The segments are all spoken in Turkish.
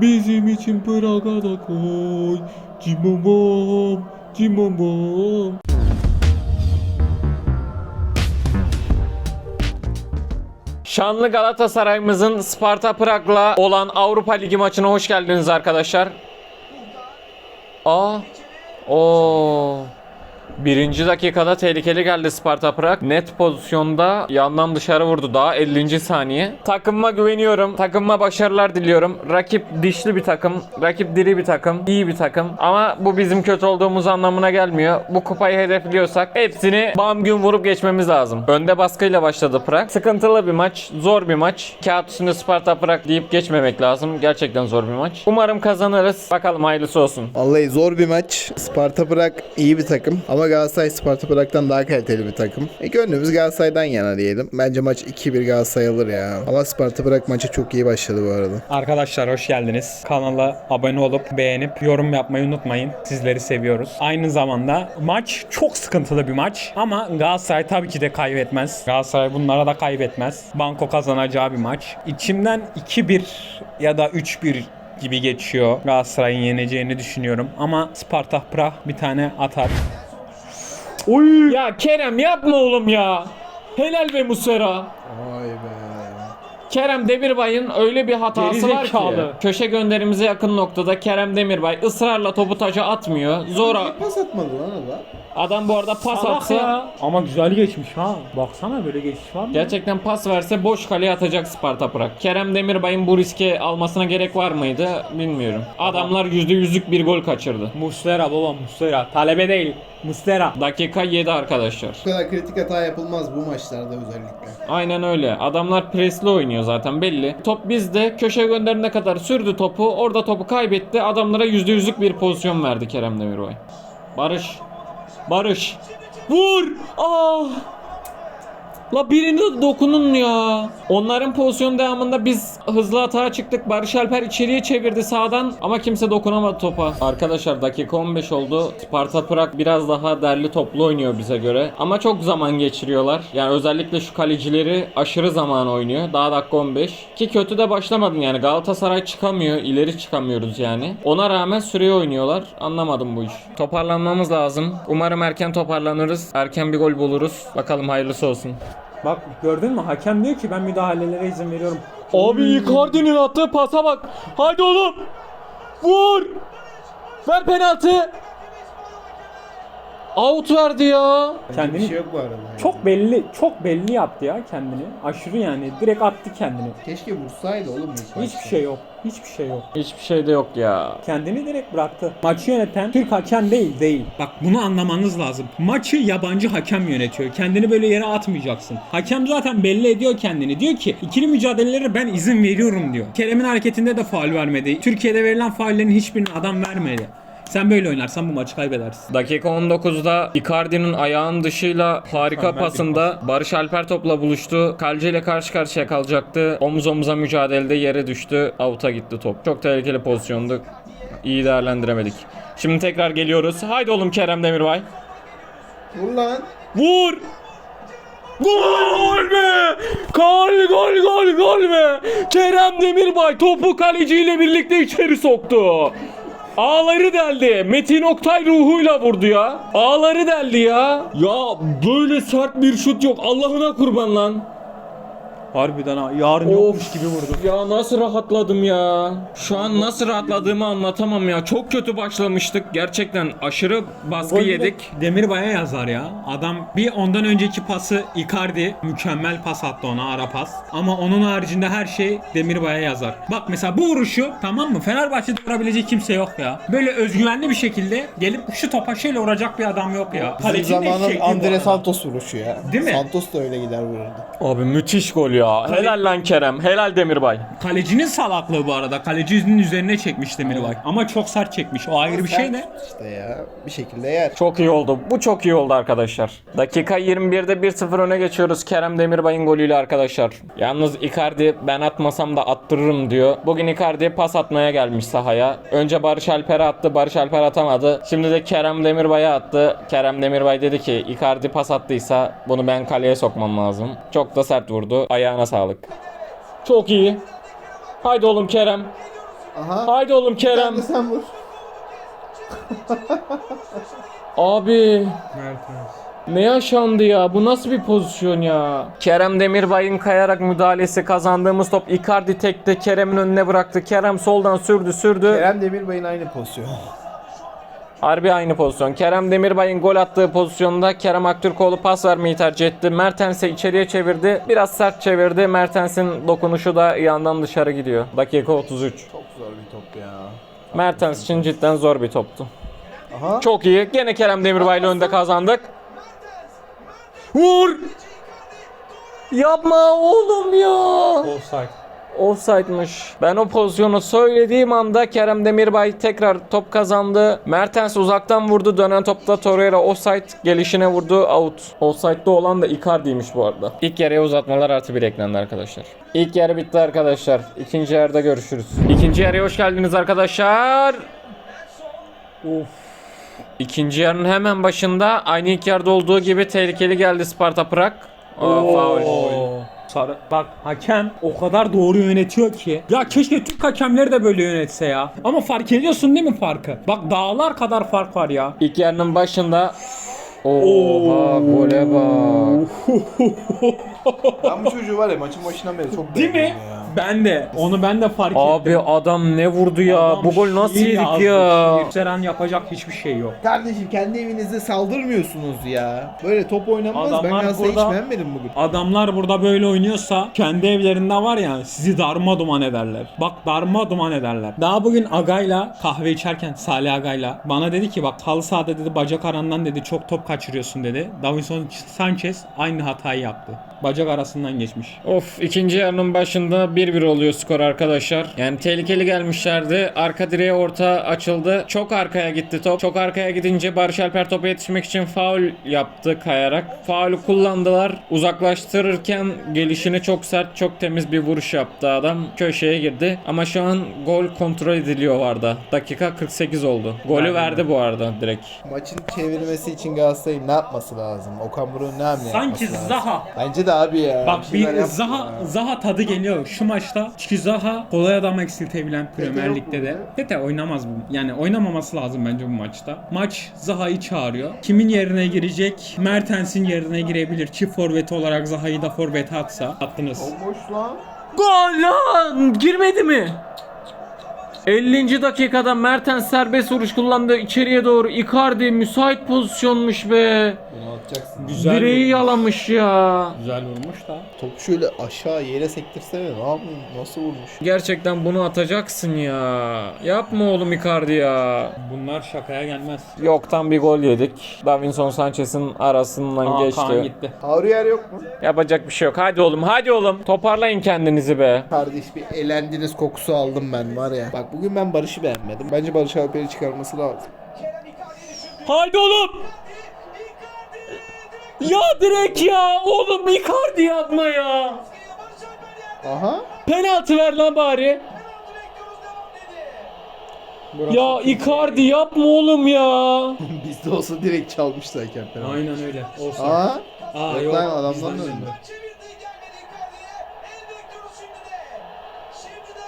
Bizim için Praga da koy. Cimomom, cimomom. Şanlı Galatasaray'ımızın Sparta Prag'la olan Avrupa Ligi maçına hoş geldiniz arkadaşlar. Aa. Oo. Birinci dakikada tehlikeli geldi Sparta Prag. Net pozisyonda yandan dışarı vurdu daha 50. saniye. Takımıma güveniyorum. Takımıma başarılar diliyorum. Rakip dişli bir takım. Rakip diri bir takım. iyi bir takım. Ama bu bizim kötü olduğumuz anlamına gelmiyor. Bu kupayı hedefliyorsak hepsini bam gün vurup geçmemiz lazım. Önde baskıyla başladı Prag. Sıkıntılı bir maç. Zor bir maç. Kağıt üstünde Sparta Prag deyip geçmemek lazım. Gerçekten zor bir maç. Umarım kazanırız. Bakalım hayırlısı olsun. Vallahi zor bir maç. Sparta Prag iyi bir takım. Ama Galatasaray Sparta Prag'dan daha kaliteli bir takım. E gönlümüz Galatasaray'dan yana diyelim. Bence maç 2-1 Galatasaray alır ya. Ama Sparta Prag maçı çok iyi başladı bu arada. Arkadaşlar hoş geldiniz. Kanala abone olup beğenip yorum yapmayı unutmayın. Sizleri seviyoruz. Aynı zamanda maç çok sıkıntılı bir maç ama Galatasaray tabii ki de kaybetmez. Galatasaray bunlara da kaybetmez. Banko kazanacağı bir maç. İçimden 2-1 ya da 3-1 gibi geçiyor. Galatasaray'ın yeneceğini düşünüyorum ama Sparta Prag bir tane atar. Oy. Ya Kerem yapma oğlum ya. Helal be Musera. Vay be. Kerem Demirbay'ın öyle bir hatası var ki. Köşe gönderimize yakın noktada Kerem Demirbay ısrarla topu taca atmıyor. Zora Pas atmadı lan adam. adam bu arada pas Salak atsa ya. Ama güzel geçmiş ha. Baksana böyle geçiş var mı? gerçekten pas verse boş kaleye atacak Sparta Prag. Kerem Demirbay'ın bu riske almasına gerek var mıydı bilmiyorum. Adamlar %100'lük bir gol kaçırdı. Muslera baba Muslera. Talebe değil. Muslera. Dakika 7 arkadaşlar. Bu kadar kritik hata yapılmaz bu maçlarda özellikle. Aynen öyle. Adamlar presli oynuyor zaten belli. Top bizde. Köşe gönderine kadar sürdü topu. Orada topu kaybetti. Adamlara %100'lük bir pozisyon verdi Kerem Demirbay. Barış. Barış. Vur! Ah! La birini dokunun ya. Onların pozisyon devamında biz hızlı atağa çıktık. Barış Alper içeriye çevirdi sağdan ama kimse dokunamadı topa. Arkadaşlar dakika 15 oldu. Sparta Prag biraz daha derli toplu oynuyor bize göre. Ama çok zaman geçiriyorlar. Yani özellikle şu kalecileri aşırı zaman oynuyor. Daha dakika 15. Ki kötü de başlamadım yani. Galatasaray çıkamıyor. ileri çıkamıyoruz yani. Ona rağmen süreye oynuyorlar. Anlamadım bu iş. Toparlanmamız lazım. Umarım erken toparlanırız. Erken bir gol buluruz. Bakalım hayırlısı olsun. Bak gördün mü? Hakem diyor ki ben müdahalelere izin veriyorum. Abi Icardi'nin attığı pasa bak. Haydi oğlum. Vur. Ver penaltı. Out verdi ya. Kendini Bir şey yok bu arada. çok belli çok belli yaptı ya kendini. Aşırı yani direkt attı kendini. Keşke vursaydı oğlum Hiçbir şey yok. Hiçbir şey yok. Hiçbir şey de yok ya. Kendini direkt bıraktı. Maçı yöneten Türk hakem değil değil. Bak bunu anlamanız lazım. Maçı yabancı hakem yönetiyor. Kendini böyle yere atmayacaksın. Hakem zaten belli ediyor kendini. Diyor ki ikili mücadelelere ben izin veriyorum diyor. Kerem'in hareketinde de faul vermedi. Türkiye'de verilen faullerin hiçbirini adam vermedi. Sen böyle oynarsan bu maçı kaybedersin. Dakika 19'da Icardi'nin ayağın dışıyla harika pasında Barış Alper topla buluştu. Kaleci ile karşı karşıya kalacaktı. Omuz omuza mücadelede yere düştü. Out'a gitti top. Çok tehlikeli pozisyondu. İyi değerlendiremedik. Şimdi tekrar geliyoruz. Haydi oğlum Kerem Demirbay. Vur lan. Vur! Gol be! Gol gol gol gol be! Kerem Demirbay topu kaleciyle birlikte içeri soktu. Ağları deldi. Metin Oktay ruhuyla vurdu ya. Ağları deldi ya. Ya böyle sert bir şut yok. Allah'ına kurban lan. Harbiden ha yarın yokmuş gibi vurdu. Ya nasıl rahatladım ya. Şu an nasıl rahatladığımı anlatamam ya. Çok kötü başlamıştık. Gerçekten aşırı baskı Golü de yedik. Demirbay'a yazar ya. Adam bir ondan önceki pası Icardi mükemmel pas attı ona ara pas. Ama onun haricinde her şey Demirbay'a yazar. Bak mesela bu vuruşu tamam mı? Fenerbahçe'de vurabilecek kimse yok ya. Böyle özgüvenli bir şekilde gelip şu topa şöyle vuracak bir adam yok ya. Bizim Kalecinin de zamanın eşekliği bu Andre arada. Santos vuruşu ya. Değil mi? Santos da öyle gider vururdu. Abi müthiş gol ya. Helal lan Kerem. Helal Demirbay. Kalecinin salaklığı bu arada. Kalecinin üzerine çekmiş Demirbay. Ama çok sert çekmiş. O ayrı bir şey de. İşte ya bir şekilde yer. Çok iyi oldu. Bu çok iyi oldu arkadaşlar. Dakika 21'de 1-0 öne geçiyoruz Kerem Demirbay'ın golüyle arkadaşlar. Yalnız Icardi ben atmasam da attırırım diyor. Bugün Icardi pas atmaya gelmiş sahaya. Önce Barış Alper'e attı. Barış Alper atamadı. Şimdi de Kerem Demirbay'a attı. Kerem Demirbay dedi ki Icardi pas attıysa bunu ben kaleye sokmam lazım. Çok da sert vurdu. Ayağına sağlık. Çok iyi. Haydi oğlum Kerem. Aha. Haydi oğlum Sen Kerem. de sen vur. Abi Mertens. ne yaşandı ya? Bu nasıl bir pozisyon ya? Kerem Demirbay'ın kayarak müdahalesi kazandığımız top Icardi tekte Kerem'in önüne bıraktı. Kerem soldan sürdü sürdü. Kerem Demirbay'ın aynı pozisyon. Harbi aynı pozisyon. Kerem Demirbay'ın gol attığı pozisyonda Kerem Aktürkoğlu pas vermeyi tercih etti. Mertens'i içeriye çevirdi. Biraz sert çevirdi. Mertens'in dokunuşu da yandan dışarı gidiyor. Dakika 33. Çok zor bir top ya. Mertens için cidden zor bir toptu. Aha. Çok iyi. Gene Kerem Demirbay'la önde kazandık. Vur! Yapma oğlum ya. Offside. Offside'mış. Ben o pozisyonu söylediğim anda Kerem Demirbay tekrar top kazandı. Mertens uzaktan vurdu. Dönen topta Torreira offside gelişine vurdu. Out. Offside'da olan da Icardi'ymiş bu arada. İlk yarıya uzatmalar artı bir eklendi arkadaşlar. İlk yarı bitti arkadaşlar. İkinci yarıda görüşürüz. İkinci yarıya hoş geldiniz arkadaşlar. Of. İkinci yarının hemen başında aynı ilk yarıda olduğu gibi tehlikeli geldi Sparta Prag. Aa, faul. Sarı. Bak hakem o kadar doğru yönetiyor ki. Ya keşke Türk hakemleri de böyle yönetse ya. Ama fark ediyorsun değil mi farkı? Bak dağlar kadar fark var ya. İlk yarının başında Oha gole bak. Ben bu çocuğu var ya maçın başından beri çok Değil mi? ya. Ben de. Onu ben de fark Abi ettim. adam ne vurdu ya? Adam Bu gol nasıl şiir yedik yazdı, ya? şiir. Seren yapacak hiçbir şey yok. Kardeşim kendi evinizde saldırmıyorsunuz ya. Böyle top oynanmaz. ben Adamlar Galatasaray'ı hiç burada- beğenmedim bugün. Adamlar burada böyle oynuyorsa kendi evlerinde var ya sizi darma duman ederler. Bak darma duman ederler. Daha bugün Aga'yla kahve içerken Salih Aga'yla bana dedi ki bak halı sahada dedi bacak arandan dedi çok top kaçırıyorsun dedi. Davinson Sanchez aynı hatayı yaptı. Bacak arasından geçmiş. Of ikinci yarının başında 1-1 oluyor skor arkadaşlar. Yani tehlikeli gelmişlerdi. Arka direğe orta açıldı. Çok arkaya gitti top. Çok arkaya gidince Barış Alper topa yetişmek için faul yaptı kayarak. Faulü kullandılar. Uzaklaştırırken gelişine çok sert, çok temiz bir vuruş yaptı adam. Köşeye girdi. Ama şu an gol kontrol ediliyor vardı. Dakika 48 oldu. Golü Aynen. verdi bu arada direkt. Maçın çevirmesi için Galatasaray'ın ne yapması lazım? Okan Buruk'un ne hamle Sanki yapması lazım? Zaha. Bence de abi ya. Bak bir yaptı Zaha ya. Zaha tadı geliyor şu maçta. Çünkü Zaha kolay adam eksiltebilen Premier Lig'de de. Tete oynamaz bu. Yani oynamaması lazım bence bu maçta. Maç Zaha'yı çağırıyor. Kimin yerine girecek? Mertens'in yerine girebilir. Çift forveti olarak Zaha'yı da forvete atsa. Attınız. Bomboş lan. Gol lan! Girmedi mi? 50. dakikada Mertens serbest vuruş kullandı içeriye doğru. Icardi müsait pozisyonmuş be. Bunu atacaksın. Güzel Direği vurmuş. yalamış ya. Güzel vurmuş da. Topu şöyle aşağı yere sektirsene. Ne yapayım? Nasıl vurmuş? Gerçekten bunu atacaksın ya. Yapma oğlum Icardi ya. Bunlar şakaya gelmez. Yoktan bir gol yedik. Davinson Sanchez'in arasından Aa, geçti. Kaan gitti. Aurier yok mu? Yapacak bir şey yok. Hadi oğlum hadi oğlum. Toparlayın kendinizi be. Kardeş bir elendiniz kokusu aldım ben var ya. Bak bugün ben Barış'ı beğenmedim. Bence Barış Alper'i çıkarması lazım. Haydi oğlum. Ya direkt ya. Oğlum Icardi yapma ya. Aha. Penaltı ver lan bari. Ya Icardi yapma oğlum ya. Bizde olsa direkt çalmıştı hakem falan. Aynen öyle. Olsa. Aa. Aa, yok lan, adamdan döndü.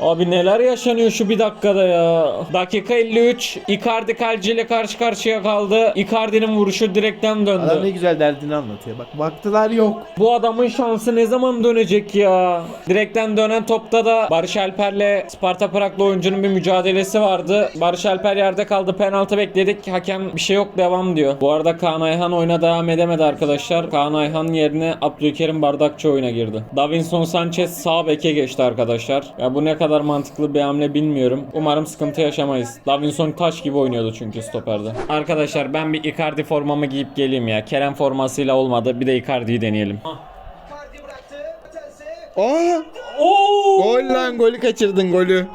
Abi neler yaşanıyor şu bir dakikada ya. Dakika 53. Icardi kaleciyle karşı karşıya kaldı. Icardi'nin vuruşu direkten döndü. Adam ne güzel derdini anlatıyor. Bak baktılar yok. Bu adamın şansı ne zaman dönecek ya? Direkten dönen topta da Barış Alper'le Sparta Prag'lı oyuncunun bir mücadelesi vardı. Barış Alper yerde kaldı. Penaltı bekledik. Hakem bir şey yok devam diyor. Bu arada Kaan Ayhan oyuna devam edemedi arkadaşlar. Kaan Ayhan yerine Abdülkerim Bardakçı oyuna girdi. Davinson Sanchez sağ beke geçti arkadaşlar. Ya bu ne kadar mantıklı bir hamle bilmiyorum. Umarım sıkıntı yaşamayız. Davinson taş gibi oynuyordu çünkü stoperde. Arkadaşlar ben bir Icardi formamı giyip geleyim ya. Kerem formasıyla olmadı. Bir de Icardi'yi deneyelim. Aa! Oo! Gol lan golü kaçırdın golü.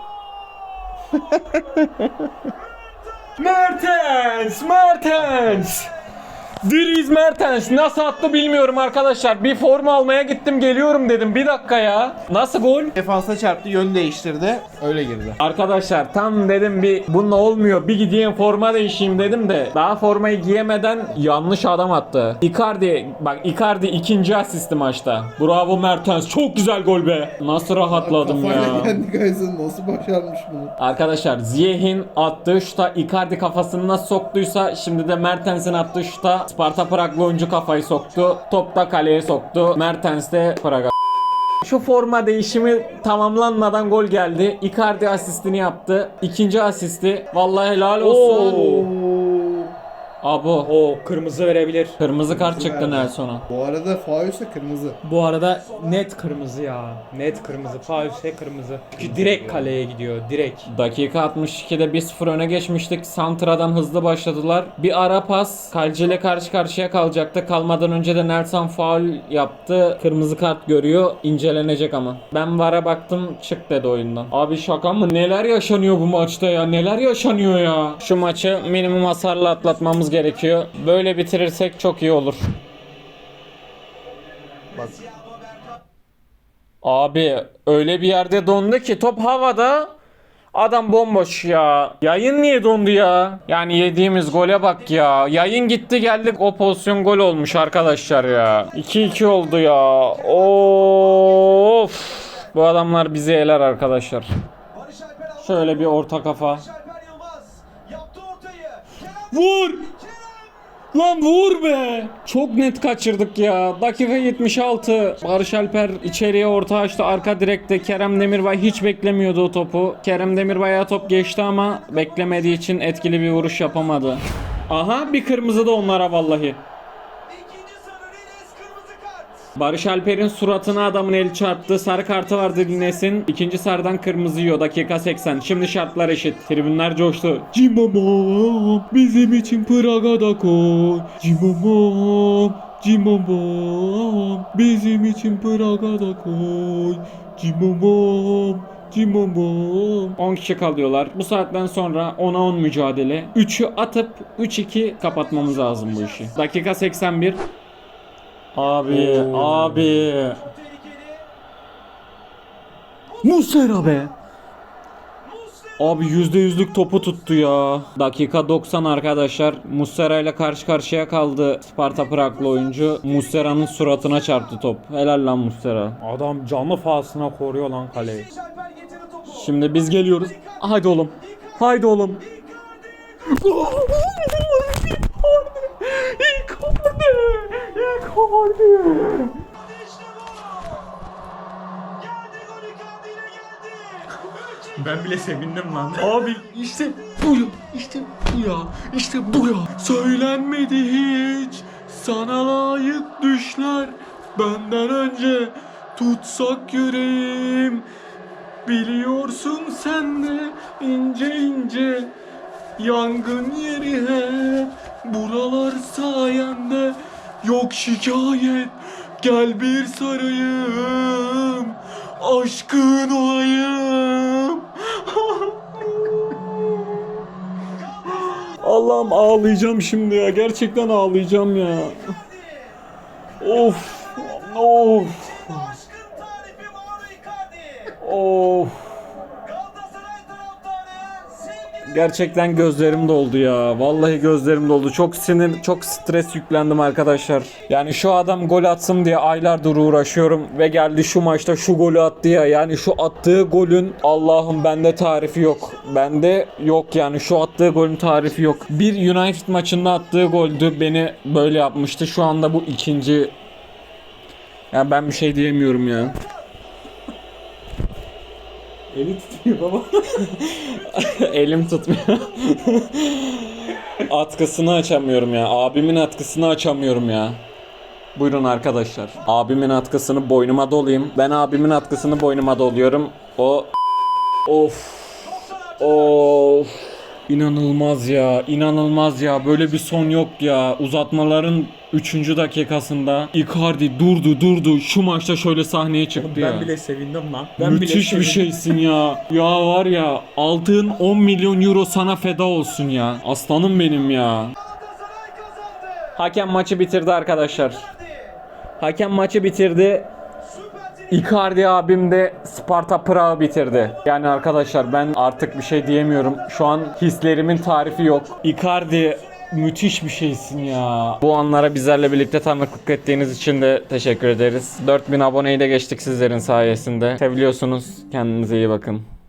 Mertens! Mertens! Dries Mertens nasıl attı bilmiyorum arkadaşlar. Bir forma almaya gittim geliyorum dedim. Bir dakika ya. Nasıl gol? Defansa çarptı yön değiştirdi. Öyle girdi. Arkadaşlar tam dedim bir bununla olmuyor. Bir gideyim forma değişeyim dedim de daha formayı giyemeden yanlış adam attı. Icardi bak Icardi ikinci asisti maçta. Bravo Mertens. Çok güzel gol be. Nasıl rahatladım ya. kendi kayısını nasıl başarmış bunu? Arkadaşlar Ziyeh'in attığı şuta Icardi kafasını nasıl soktuysa şimdi de Mertens'in attığı şuta Sparta Praglı oyuncu kafayı soktu. Top da kaleye soktu. Mertens de Praga. Şu forma değişimi tamamlanmadan gol geldi. Icardi asistini yaptı. İkinci asisti. Vallahi helal olsun. Abo. O kırmızı verebilir. Kırmızı kart çıktı Nelson'a. Bu arada faulse kırmızı. Bu arada net kırmızı ya. Net kırmızı. Faulse kırmızı. Çünkü direkt kaleye gidiyor. Direkt. Dakika 62'de 1-0 öne geçmiştik. Santra'dan hızlı başladılar. Bir ara pas. Kaleciyle karşı karşıya kalacaktı. Kalmadan önce de Nelson faul yaptı. Kırmızı kart görüyor. İncelenecek ama. Ben VAR'a baktım çık dedi oyundan. Abi şaka mı? Neler yaşanıyor bu maçta ya? Neler yaşanıyor ya? Şu maçı minimum hasarla atlatmamız gerekiyor. Böyle bitirirsek çok iyi olur. Bak Abi öyle bir yerde dondu ki top havada adam bomboş ya. Yayın niye dondu ya? Yani yediğimiz gole bak ya. Yayın gitti geldik o pozisyon gol olmuş arkadaşlar ya. 2-2 oldu ya. Of. Bu adamlar bizi eler arkadaşlar. Şöyle bir orta kafa. Vur! Lan vur be! Çok net kaçırdık ya. Dakika 76. Barış Alper içeriye orta açtı. Arka direkte Kerem Demirbay hiç beklemiyordu o topu. Kerem Demirbay'a top geçti ama beklemediği için etkili bir vuruş yapamadı. Aha bir kırmızı da onlara vallahi. Barış Alper'in suratına adamın eli çarptı. Sarı kartı vardı Lines'in. İkinci sarıdan kırmızı yiyor. Dakika 80. Şimdi şartlar eşit. Tribünler coştu. Cimamam bizim için Praga'da koy. Cimamam Cimamam bizim için Praga'da koy. Cimamam Cimamam 10 kişi kalıyorlar. Bu saatten sonra 10'a 10 mücadele. 3'ü atıp 3-2 kapatmamız lazım bu işi. Dakika 81. Abi, abi. Çok tehlikeli. Muslera be. Abi %100'lük topu tuttu ya. Dakika 90 arkadaşlar. Muslera ile karşı karşıya kaldı Sparta Praglı oyuncu. Muslera'nın suratına çarptı top. Helal lan Muslera. Adam canlı fahasına koruyor lan kaleyi. Şimdi biz geliyoruz. Haydi oğlum. Haydi oğlum. İşte bu. Geldi gol Icardi Ben bile sevindim lan. Abi işte bu ya, işte bu ya, işte bu ya. Söylenmedi hiç sana layık düşler benden önce tutsak yüreğim. Biliyorsun sen de ince ince yangın yeri hep buralar sayende yok şikayet. Gel bir sarayım. Aşkın olayım. Allah'ım ağlayacağım şimdi ya. Gerçekten ağlayacağım ya. Of of. Of Gerçekten gözlerim doldu ya. Vallahi gözlerim doldu. Çok sinir, çok stres yüklendim arkadaşlar. Yani şu adam gol atsın diye aylardır uğraşıyorum ve geldi şu maçta şu golü attı ya. Yani şu attığı golün Allah'ım bende tarifi yok. Bende yok yani şu attığı golün tarifi yok. Bir United maçında attığı goldü beni böyle yapmıştı. Şu anda bu ikinci. Ya ben bir şey diyemiyorum ya. Eli tutuyor baba. Elim tutmuyor. atkısını açamıyorum ya. Abimin atkısını açamıyorum ya. Buyurun arkadaşlar. Abimin atkısını boynuma dolayayım. Ben abimin atkısını boynuma doluyorum. O of of İnanılmaz ya, inanılmaz ya. Böyle bir son yok ya. Uzatmaların 3. dakikasında Icardi durdu durdu. Şu maçta şöyle sahneye çıktı ya. Ben bile sevindim lan. Ben Müthiş bile bir sevindim. şeysin ya. Ya var ya aldığın 10 milyon euro sana feda olsun ya. Aslanım benim ya. Hakem maçı bitirdi arkadaşlar. Hakem maçı bitirdi. Icardi abim de Sparta Prag'ı bitirdi. Yani arkadaşlar ben artık bir şey diyemiyorum. Şu an hislerimin tarifi yok. Icardi müthiş bir şeysin ya. Bu anlara bizlerle birlikte tanıklık ettiğiniz için de teşekkür ederiz. 4000 aboneyi de geçtik sizlerin sayesinde. Seviliyorsunuz. Kendinize iyi bakın.